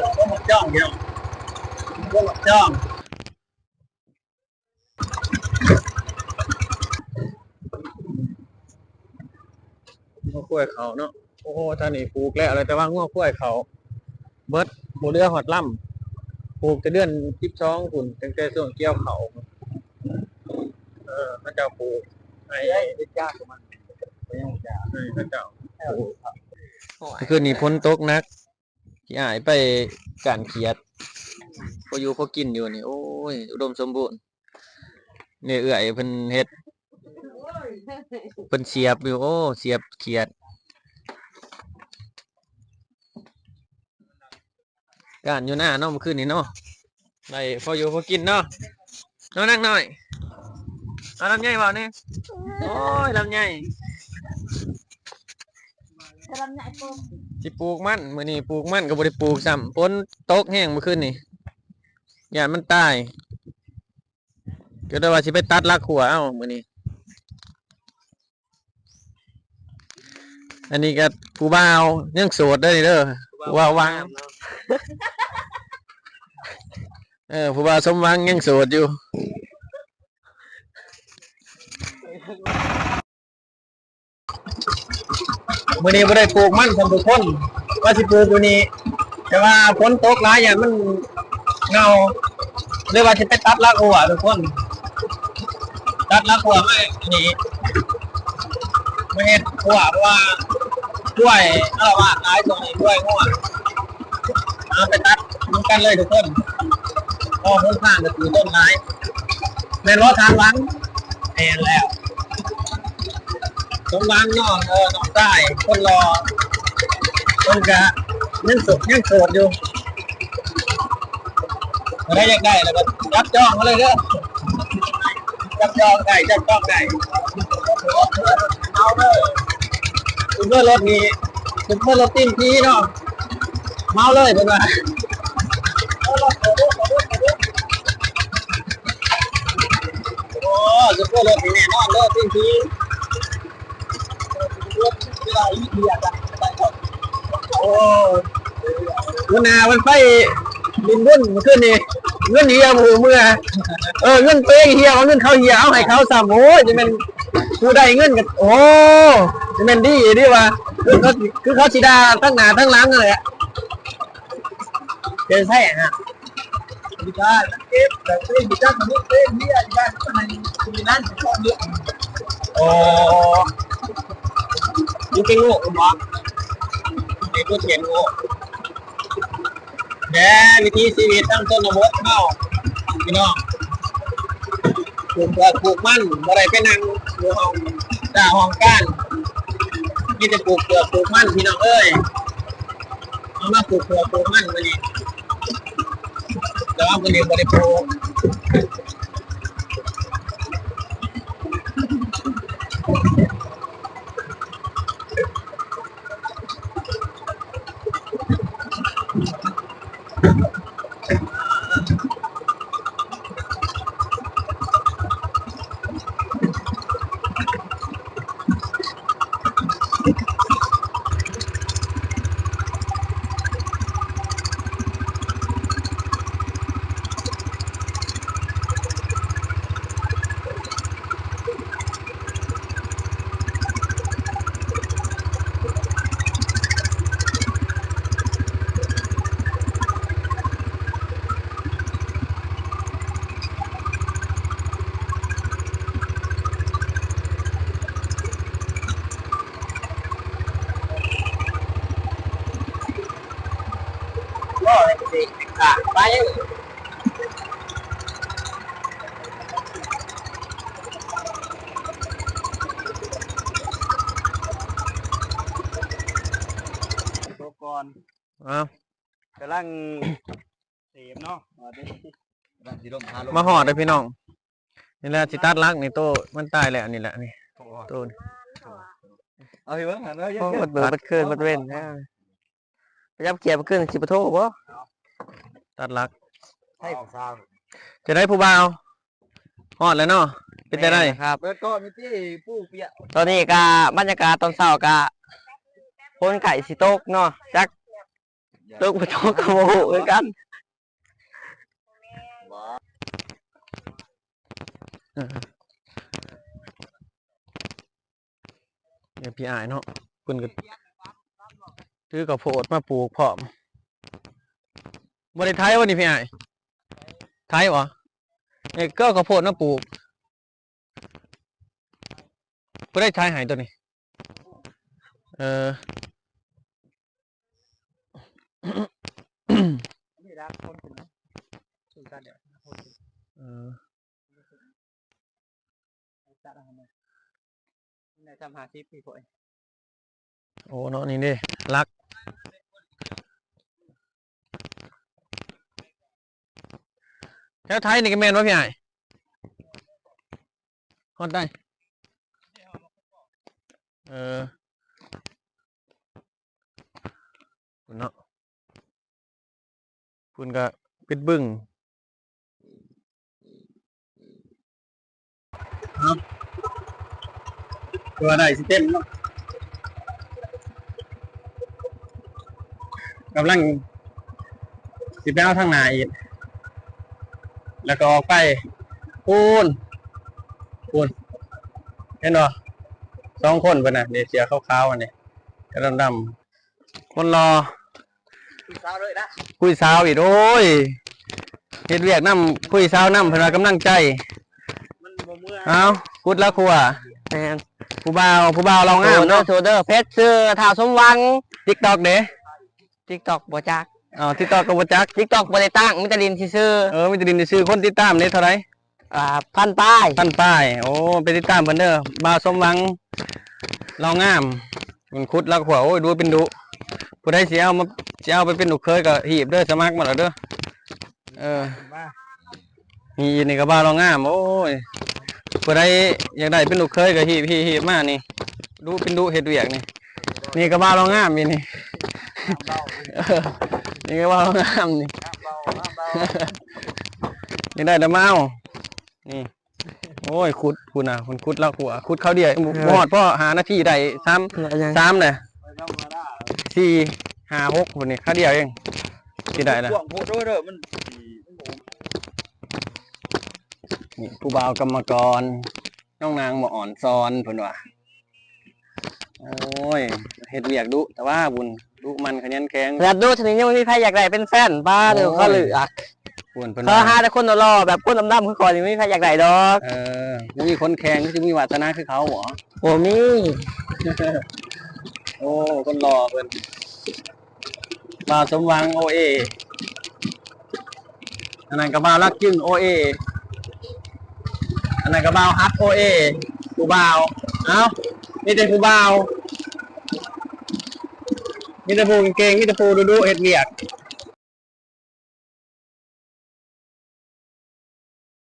ดพวกหมกจ้องเดียวพวกหมกจ้องงัวกล้วยเขาเนาะโอ้ท่านนี่ปลูกแล้วอะไรแต่ว่างัวกล้วยเขาเบิดโบเรือหอดล่ำปลูกแต่เดือนสิบสองคุณตั้งแต่ช่วงเกี่ยวเขาเออพระเจ้าปลูกไอ้ไอ้ยากของมันไม่ยังยากให้พระเจ้าคืนนี้พ้นตกนัก ที่อายไปการเขียดพออยู่พอกินอยู่นี่ โอ้ย อุดมสมบูรณ์เนี่ยเอื่อยเพิ่นเฮ็ดเพิ่นเสียบอยู่โอ้เสียบเขียด การอยู่หน้าเนาะเมื่อคืนนี้เนาะได้พออยู่พอกินเนาะน้องนั่งหน่อยเอาลำไยเปล่าเนี่ยโอ้ยลำไย กระลำใหญ่ปุ๊บสิปลูกมันมื้อนี้ปลูกมันก็บ่ได้ปลูกซ้ำฝนตกแห้งเมื่อคืนนี่ย่านมันตายก็ได้ว่าสิไปตัดรักหัวเอ้ามื้อนี้ อันนี้ก็ผู้บ่าวยังโสดเด้อนี่เด้อผู้บ่าววังเออผู้บ่าวสมหวังยังโสดอยู่ มื้อนี้บ่ได้ปลูกมันสำทุกคนว่าสิปลูกอยู่นี่แต่ว่าฝนตกหลายอย่างมันเงาเลยกว่าสิไปตัดรักหัวทุกคน ตัดรักหัวไม่นี่ไม่เห็นหัวเพราะว่าด้วยอะไรว่าหลายตัวนี้ด้วยหัวเอาไปตัดมันกันเลยทุกคนพอพ้นข้างก็คือต้นไม้ในรถทางหลังเห็นแล้ว สมหวังนาะเออนองใต้คนรอคนกะยังสดยังโสดอยู่ไรอยากได้แล้วก็จับจองมาเลยเด้อจับจองได้จับจองได้เอาเลยซุปเปอร์รถนี้ซุปเปอร์รถติ้มทีเนาะเมาเลยเป็นไงโอ้ซุปเปอร์รถนี่แน่นอนเลยติ้มที โอ้วันนามันไปบินบุ่นมาขึ้นนี่เงินเฮียหมูเมื่อ เออเงินเป้งเฮียเอาเงินเขาเฮียเอาให้เขาสามโอ้ยจะเป็นผู้ได้เงินกันโอ้จะเป็นดีดีว่ะคือเขาคือเขาสีดาทั้งหน้าทั้งหลังเลยอะเจอใช่ฮะดีจ้าเก็บแต่เป้งดีจ้ามันเป้งเฮียจ้าทำไมมีนั่นก็เยอะโอ้ นี่เป็นโง่คุณหมอในผู้เขียนโง่แด่วิธีชีวิตตั้งต้นบทเข้าพี่น้องปลูกเปลือกปลูกมันบ่ได้ไปนั่งอยู่ห้องด่าห้องก้านมีแต่ปลูกเปลือกปลูกมันพี่น้องเอ้ยเอามาปลูกเปลือกปลูกมันมานี่แล้วเอาไปเรียนบริโภค ไปตัวก่อนเอากำลังเสียมเนาะมาดิมาหอดเลยพี่น้อง นี่แหละสิตัดรักนี่โตมันตายแล้วนี่แหละนี่โตนี่เอาไปเบิ่งหันเนาะโอ้มันเบิดมันคืนมันเว้นนะพยายามเกียร์มันขึ้นสิบโทบ่ ตัดรัก ให้สาวจะได้ผู้บ่าวหอดแล้วเนาะเป็นจะได้แม่นะครับ เบิดก็มีที่ผู้เปียตอนนี้กาบรรยากาศตอนเช้ากาคนไก่สิโตกเนาะจักลูกไปโตกับโมโหเหมือนกันเออเนี่ยพี่อายเนาะเพิ่นก็ถือกับโพดมาปลูกพร้อม บ่ได้ไทยวะนี่พี่ไอายไทยบ่เนี่ยก็กับโพดมาปลูกบ่ได้ใช้หายตัวนี้ เออนี่รักคนถึงนะสู่กันเดี๋ยวคนถึงเออจัดอะไรมาในจำหาทิพย์พี่ข่อยโอ้เนาะนี่ด้รัก แถวไทยนี่ก็แม่นวะพี่ใหญ่ฮอดได้ เออคุณเนาะคุณก็ปิดบึ้งตัวได้สิเต็มเนาะกำลังสิไปเอาทางหน้าอีก แล้วก็ออกไปปูนปูนเห็นบ่สองคนไปนะเดี๋ยวเสียขาวๆอันนี้กระดำๆคนรอพี่สาวเลยนะคุยสาวอีกโอ้ยเฮ็ดเวียกน้ำคุยสาวน้ำเพิ่นว่ากำลังใจมันบ่เมื่อเอากุดละครัวแม่นผู้บ่าวผู้บ่าวเรางามเนาะโซเดอร์เพชรชื่อท่าสมหวัง TikTok เด้ TikTok บ่จัก อ๋อ TikTok ก็บ่จัก TikTok บ่ได้ตั้งมีแต่ดินซื่อเออมีแต่ดินซื้อคนติดตามนี่เท่าไหร่ๆอ่าพันป้ายพันป้าย โอ้ไปติดตามเพิ่นเด้อบ่าวสมหวังเรางามมันคุดแล้วก็หัวโอ้ยดูเป็นดุผู้ใดสิเอามาสิเอาไปเป็นลูกเคยก็หีบเด้อสมัครมาแล้วเด้อเออมามีนี่ก็บ่าวเรางามโอ้ยผู้ใดอยากได้เป็นลูกเคยก็หีบหีบหีบมานี่ดูเป็นดุเฮ็ดเวียกนี่ นี่ก็บ่าวเรางามมีนี่เบาเออ นี่ก็บ่าวเรางามนี่เบาเบายังได้แต่เมานี่ โอ้ยขุดคุณอะคุณขุดแล้วหัวขุดเขาเดียวหมอดพ่อหาหน้าที่ได้ซ้ยังำซ้ำเลยไปต้องมาได้สี่ห้าหกคนนี้เขาเดียวเองที่ได้ละพ่วงโพดด้วยเด้อมันนี่ผู้บ่าวกรรมกร น้องนางหมออ่อนซอนเพิ่นว่าโอ้ยเฮ็ดเวียกดุแต่ว่าบุญ ดุมันขยันแข็งแล้วดูชนิดยังมีใครอยากได้เป็นแฟนบ้าเดี๋ยวเขาเหลือบุญเพิ่นเขาว่าหาแต่คนรอๆแบบคนดำๆคือก่อนยังไม่มีใครอยากได้ดอกเออบ่มีคนแข็งที่มีวาสนาคือเขาเหรอโอ้มีโอ้คนรอเพิ่นบ่าวสมหวังโอเออันนั้นก็บ่าวรักจึ้งโอเออันนั้นก็บ่าวฮักโอเอผู้บ่าวเอ้ามีแต่ผู้บ่าว มีแต่ผู้เก่งมีแต่ผูดูดูเห็ดเวียก